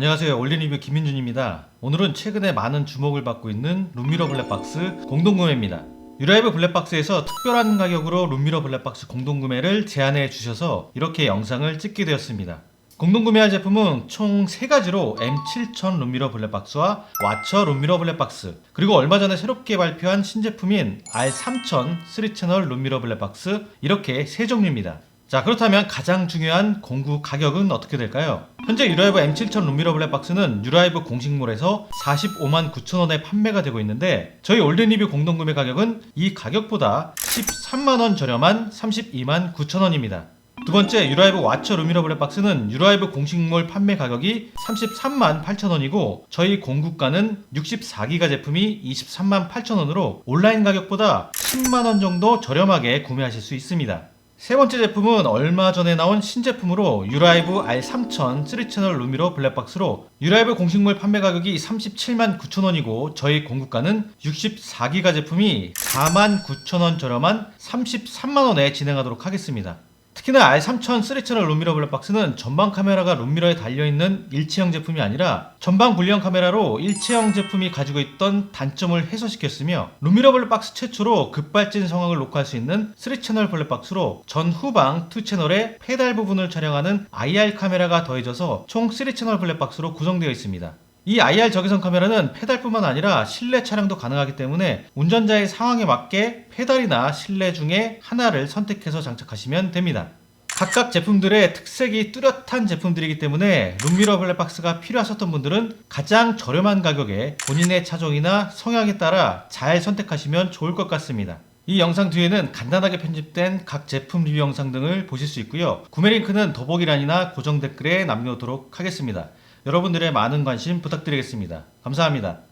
안녕하세요. 올린리뷰 김민준입니다. 오늘은 최근에 많은 주목을 받고 있는 룸미러 블랙박스 공동구매입니다. 유라이브 블랙박스에서 특별한 가격으로 룸미러 블랙박스 공동구매를 제안해 주셔서 이렇게 영상을 찍게 되었습니다. 공동구매할 제품은 총 3가지로 M7000 룸미러 블랙박스와 와처 룸미러 블랙박스 그리고 얼마 전에 새롭게 발표한 신제품인 R3000 3채널 룸미러 블랙박스 이렇게 세 종류입니다. 자 그렇다면 가장 중요한 공구 가격은 어떻게 될까요? 현재 유라이브 M7000 룸미러 블랙박스는 유라이브 공식몰에서 45만 9천원에 판매가 되고 있는데 저희 올드리뷰 공동구매 가격은 이 가격보다 13만원 저렴한 32만 9천원입니다. 두 번째 유라이브 와처 루미러 블랙박스는 유라이브 공식몰 판매 가격이 33만 8천원이고 저희 공구가는 64기가 제품이 23만 8천원으로 온라인 가격보다 10만원 정도 저렴하게 구매하실 수 있습니다. 세 번째 제품은 얼마 전에 나온 신제품으로 유라이브 R3000 3채널 루미러 블랙박스로 유라이브 공식몰 판매 가격이 37만 9천원이고 저희 공구가는 64기가 제품이 4만 9천원 저렴한 33만원에 진행하도록 하겠습니다. 특히나 R3000 3채널 룸미러 블랙박스는 전방 카메라가 룸미러에 달려있는 일체형 제품이 아니라 전방 분리형 카메라로 일체형 제품이 가지고 있던 단점을 해소시켰으며 룸미러 블랙박스 최초로 급발진 상황을 녹화할 수 있는 3채널 블랙박스로 전후방 2채널의 페달 부분을 촬영하는 IR 카메라가 더해져서 총 3채널 블랙박스로 구성되어 있습니다. 이 IR 적외선 카메라는 페달뿐만 아니라 실내 촬영도 가능하기 때문에 운전자의 상황에 맞게 페달이나 실내 중에 하나를 선택해서 장착하시면 됩니다. 각각 제품들의 특색이 뚜렷한 제품들이기 때문에 룸미러 블랙박스가 필요하셨던 분들은 가장 저렴한 가격에 본인의 차종이나 성향에 따라 잘 선택하시면 좋을 것 같습니다. 이 영상 뒤에는 간단하게 편집된 각 제품 리뷰 영상 등을 보실 수 있고요. 구매 링크는 더보기란이나 고정 댓글에 남겨놓도록 하겠습니다. 여러분들의 많은 관심 부탁드리겠습니다. 감사합니다.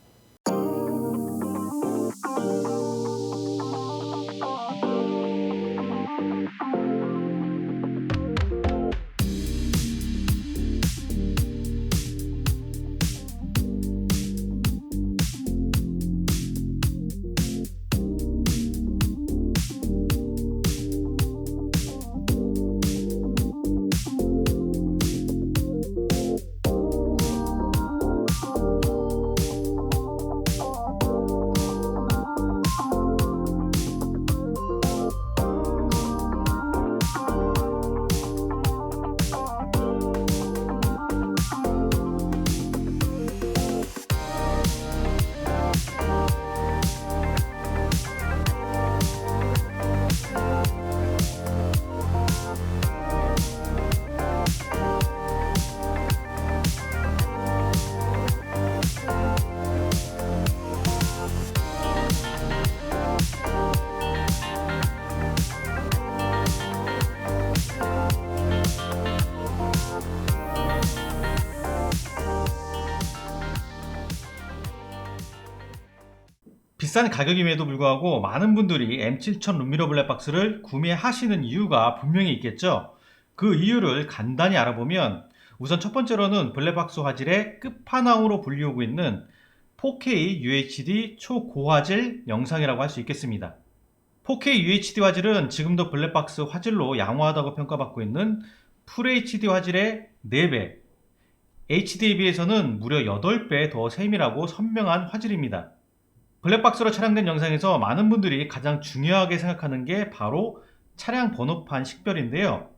비싼 가격임에도 불구하고 많은 분들이 M7000 룸미러 블랙박스를 구매하시는 이유가 분명히 있겠죠. 그 이유를 간단히 알아보면 우선 첫 번째로는 블랙박스 화질의 끝판왕으로 불리우고 있는 4K UHD 초고화질 영상이라고 할 수 있겠습니다. 4K UHD 화질은 지금도 블랙박스 화질로 양호하다고 평가받고 있는 FHD 화질의 4배, HD에 비해서는 무려 8배 더 세밀하고 선명한 화질입니다. 블랙박스로 촬영된 영상에서 많은 분들이 가장 중요하게 생각하는 게 바로 차량 번호판 식별인데요.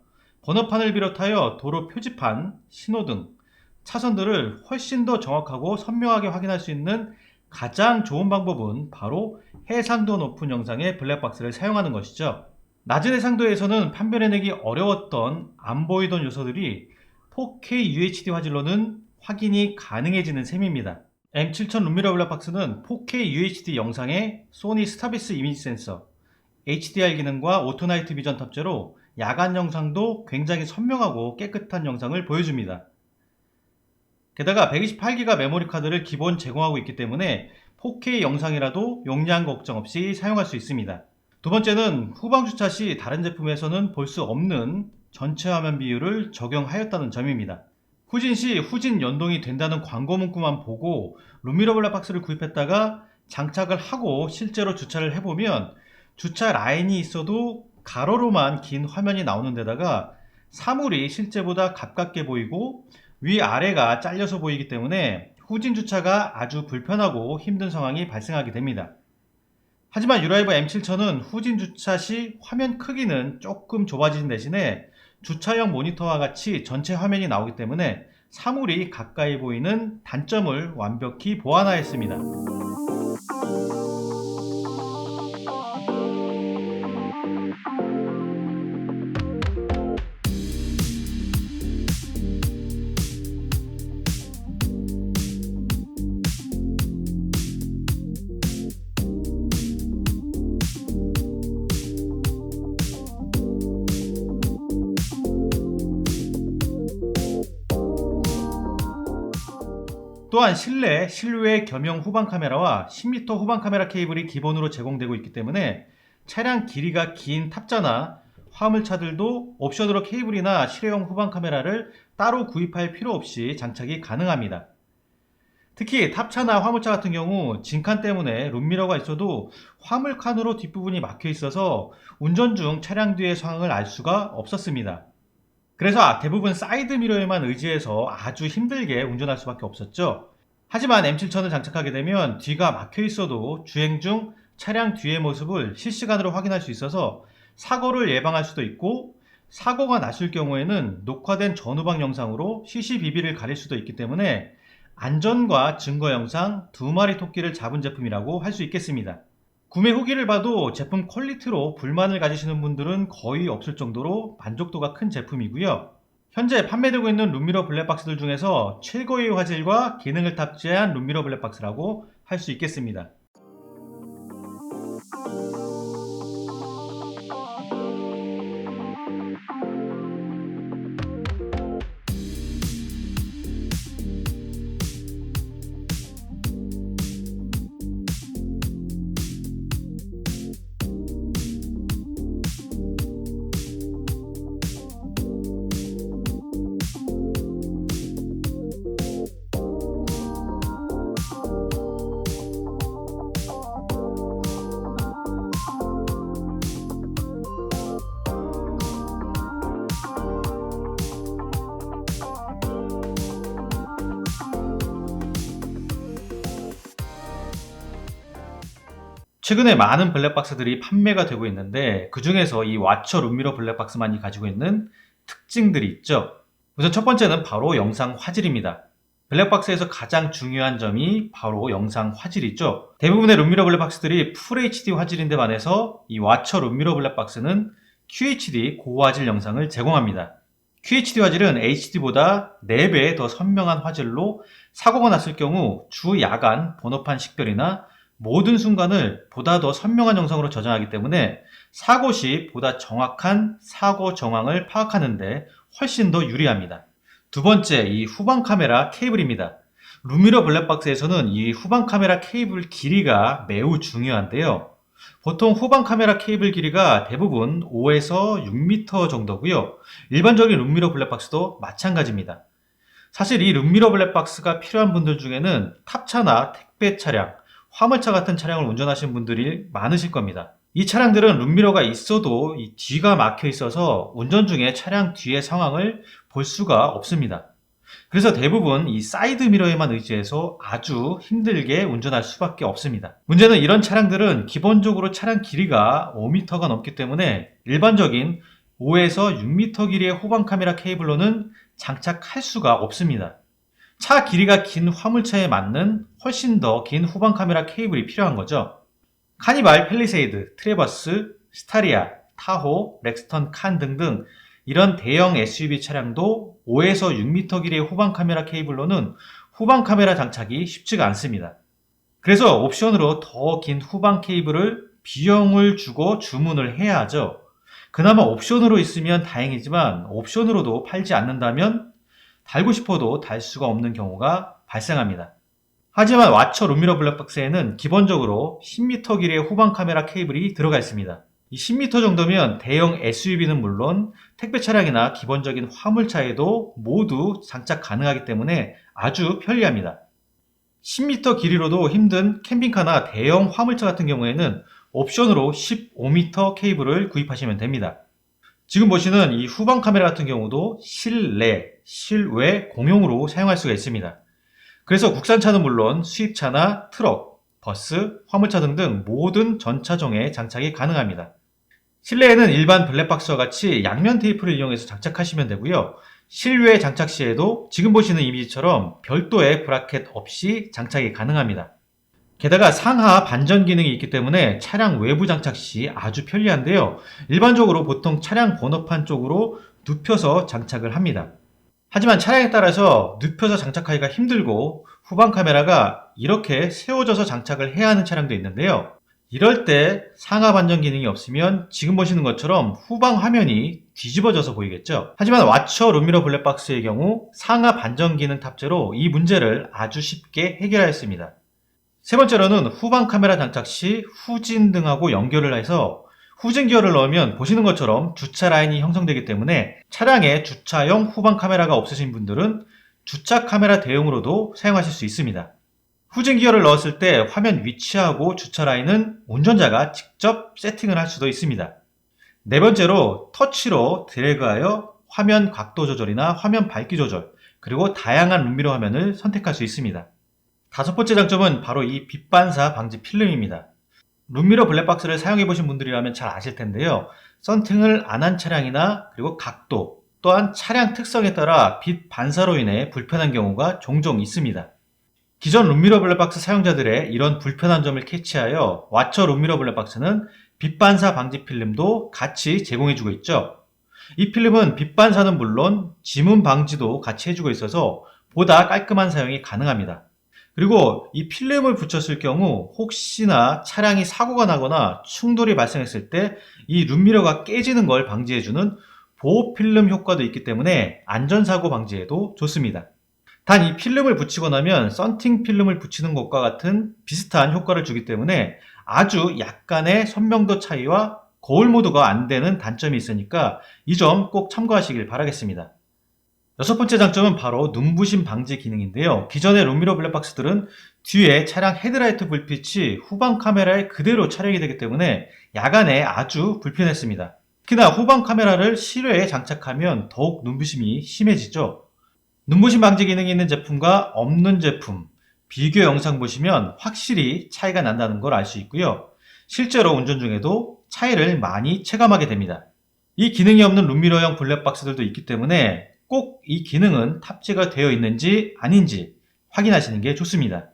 번호판을 비롯하여 도로 표지판, 신호등, 차선들을 훨씬 더 정확하고 선명하게 확인할 수 있는 가장 좋은 방법은 바로 해상도 높은 영상의 블랙박스를 사용하는 것이죠. 낮은 해상도에서는 판별해내기 어려웠던 안 보이던 요소들이 4K UHD 화질로는 확인이 가능해지는 셈입니다. M7000 룸미러 블랙박스는 4K UHD 영상에 소니 스타비스 이미지 센서, HDR 기능과 오토나이트 비전 탑재로 야간 영상도 굉장히 선명하고 깨끗한 영상을 보여줍니다. 게다가 128기가 메모리 카드를 기본 제공하고 있기 때문에 4K 영상이라도 용량 걱정 없이 사용할 수 있습니다. 두 번째는 후방 주차 시 다른 제품에서는 볼 수 없는 전체 화면 비율을 적용하였다는 점입니다. 후진 시 후진 연동이 된다는 광고 문구만 보고 룸미러 블랙박스를 구입했다가 장착을 하고 실제로 주차를 해보면 주차 라인이 있어도 가로로만 긴 화면이 나오는 데다가 사물이 실제보다 가깝게 보이고 위아래가 잘려서 보이기 때문에 후진 주차가 아주 불편하고 힘든 상황이 발생하게 됩니다. 하지만 유라이버 M7000은 후진 주차 시 화면 크기는 조금 좁아진 대신에 주차형 모니터와 같이 전체 화면이 나오기 때문에 사물이 가까이 보이는 단점을 완벽히 보완하였습니다. 또한 실내, 실외 겸용 후방 카메라와 10m 후방 카메라 케이블이 기본으로 제공되고 있기 때문에 차량 길이가 긴 탑자나 화물차들도 옵션으로 케이블이나 실외용 후방 카메라를 따로 구입할 필요 없이 장착이 가능합니다. 특히 탑차나 화물차 같은 경우 진칸 때문에 룸미러가 있어도 화물칸으로 뒷부분이 막혀 있어서 운전 중 차량 뒤의 상황을 알 수가 없었습니다. 그래서 대부분 사이드 미러에만 의지해서 아주 힘들게 운전할 수밖에 없었죠. 하지만 M7000을 장착하게 되면 뒤가 막혀 있어도 주행 중 차량 뒤의 모습을 실시간으로 확인할 수 있어서 사고를 예방할 수도 있고 사고가 났을 경우에는 녹화된 전후방 영상으로 CCBB를 가릴 수도 있기 때문에 안전과 증거 영상 두 마리 토끼를 잡은 제품이라고 할 수 있겠습니다. 구매 후기를 봐도 제품 퀄리티로 불만을 가지시는 분들은 거의 없을 정도로 만족도가 큰 제품이고요. 현재 판매되고 있는 룸미러 블랙박스들 중에서 최고의 화질과 기능을 탑재한 룸미러 블랙박스라고 할 수 있겠습니다. 최근에 많은 블랙박스들이 판매가 되고 있는데 그 중에서 이 와처 룸미러 블랙박스만이 가지고 있는 특징들이 있죠. 우선 첫 번째는 바로 영상 화질입니다. 블랙박스에서 가장 중요한 점이 바로 영상 화질이죠. 대부분의 룸미러 블랙박스들이 풀 HD 화질인데 반해서 이 와처 룸미러 블랙박스는 QHD 고화질 영상을 제공합니다. QHD 화질은 HD보다 4배 더 선명한 화질로 사고가 났을 경우 주 야간 번호판 식별이나 모든 순간을 보다 더 선명한 영상으로 저장하기 때문에 사고 시 보다 정확한 사고 정황을 파악하는데 훨씬 더 유리합니다. 두 번째, 이 후방 카메라 케이블입니다. 루미러 블랙박스에서는 이 후방 카메라 케이블 길이가 매우 중요한데요. 보통 후방 카메라 케이블 길이가 대부분 5에서 6m 정도고요. 일반적인 룸미러 블랙박스도 마찬가지입니다. 사실 이 룸미러 블랙박스가 필요한 분들 중에는 탑차나 택배 차량, 화물차 같은 차량을 운전하시는 분들이 많으실 겁니다. 이 차량들은 룸미러가 있어도 이 뒤가 막혀 있어서 운전 중에 차량 뒤의 상황을 볼 수가 없습니다. 그래서 대부분 이 사이드 미러에만 의지해서 아주 힘들게 운전할 수밖에 없습니다. 문제는 이런 차량들은 기본적으로 차량 길이가 5m가 넘기 때문에 일반적인 5에서 6m 길이의 호방 카메라 케이블로는 장착할 수가 없습니다. 차 길이가 긴 화물차에 맞는 훨씬 더 긴 후방 카메라 케이블이 필요한 거죠. 카니발, 펠리세이드, 트레버스, 스타리아, 타호, 렉스턴 칸 등등 이런 대형 SUV 차량도 5에서 6m 길이의 후방 카메라 케이블로는 후방 카메라 장착이 쉽지가 않습니다. 그래서 옵션으로 더 긴 후방 케이블을 비용을 주고 주문을 해야 하죠. 그나마 옵션으로 있으면 다행이지만 옵션으로도 팔지 않는다면 달고 싶어도 달 수가 없는 경우가 발생합니다. 하지만 와처 룸미러 블랙박스에는 기본적으로 10m 길이의 후방 카메라 케이블이 들어가 있습니다. 이 10m 정도면 대형 SUV는 물론 택배 차량이나 기본적인 화물차에도 모두 장착 가능하기 때문에 아주 편리합니다. 10m 길이로도 힘든 캠핑카나 대형 화물차 같은 경우에는 옵션으로 15m 케이블을 구입하시면 됩니다. 지금 보시는 이 후방 카메라 같은 경우도 실내, 실외 공용으로 사용할 수가 있습니다. 그래서 국산차는 물론 수입차나 트럭, 버스, 화물차 등등 모든 전차종에 장착이 가능합니다. 실내에는 일반 블랙박스와 같이 양면 테이프를 이용해서 장착하시면 되고요. 실외 장착 시에도 지금 보시는 이미지처럼 별도의 브라켓 없이 장착이 가능합니다. 게다가 상하 반전 기능이 있기 때문에 차량 외부 장착 시 아주 편리한데요. 일반적으로 보통 차량 번호판 쪽으로 눕혀서 장착을 합니다. 하지만 차량에 따라서 눕혀서 장착하기가 힘들고 후방 카메라가 이렇게 세워져서 장착을 해야 하는 차량도 있는데요. 이럴 때 상하 반전 기능이 없으면 지금 보시는 것처럼 후방 화면이 뒤집어져서 보이겠죠. 하지만 왓처 룸미러 블랙박스의 경우 상하 반전 기능 탑재로 이 문제를 아주 쉽게 해결하였습니다. 세 번째로는 후방 카메라 장착 시 후진 등하고 연결을 해서 후진 기어를 넣으면 보시는 것처럼 주차 라인이 형성되기 때문에 차량에 주차용 후방 카메라가 없으신 분들은 주차 카메라 대용으로도 사용하실 수 있습니다. 후진 기어를 넣었을 때 화면 위치하고 주차 라인은 운전자가 직접 세팅을 할 수도 있습니다. 네 번째로 터치로 드래그하여 화면 각도 조절이나 화면 밝기 조절, 그리고 다양한 룸미러 화면을 선택할 수 있습니다. 다섯 번째 장점은 바로 이 빛 반사 방지 필름입니다. 룸미러 블랙박스를 사용해 보신 분들이라면 잘 아실 텐데요. 썬팅을 안 한 차량이나 그리고 각도 또한 차량 특성에 따라 빛 반사로 인해 불편한 경우가 종종 있습니다. 기존 룸미러 블랙박스 사용자들의 이런 불편한 점을 캐치하여 왓처 룸미러 블랙박스는 빛 반사 방지 필름도 같이 제공해주고 있죠. 이 필름은 빛 반사는 물론 지문 방지도 같이 해주고 있어서 보다 깔끔한 사용이 가능합니다. 그리고 이 필름을 붙였을 경우 혹시나 차량이 사고가 나거나 충돌이 발생했을 때 이 룸미러가 깨지는 걸 방지해주는 보호 필름 효과도 있기 때문에 안전사고 방지에도 좋습니다. 단 이 필름을 붙이고 나면 썬팅 필름을 붙이는 것과 같은 비슷한 효과를 주기 때문에 아주 약간의 선명도 차이와 거울 모드가 안 되는 단점이 있으니까 이 점 꼭 참고하시길 바라겠습니다. 여섯 번째 장점은 바로 눈부심 방지 기능인데요. 기존의 룸미러 블랙박스들은 뒤에 차량 헤드라이트 불빛이 후방 카메라에 그대로 촬영이 되기 때문에 야간에 아주 불편했습니다. 특히나 후방 카메라를 실외에 장착하면 더욱 눈부심이 심해지죠. 눈부심 방지 기능이 있는 제품과 없는 제품 비교 영상 보시면 확실히 차이가 난다는 걸 알 수 있고요. 실제로 운전 중에도 차이를 많이 체감하게 됩니다. 이 기능이 없는 룸미러형 블랙박스들도 있기 때문에 꼭 이 기능은 탑재가 되어 있는지 아닌지 확인하시는 게 좋습니다.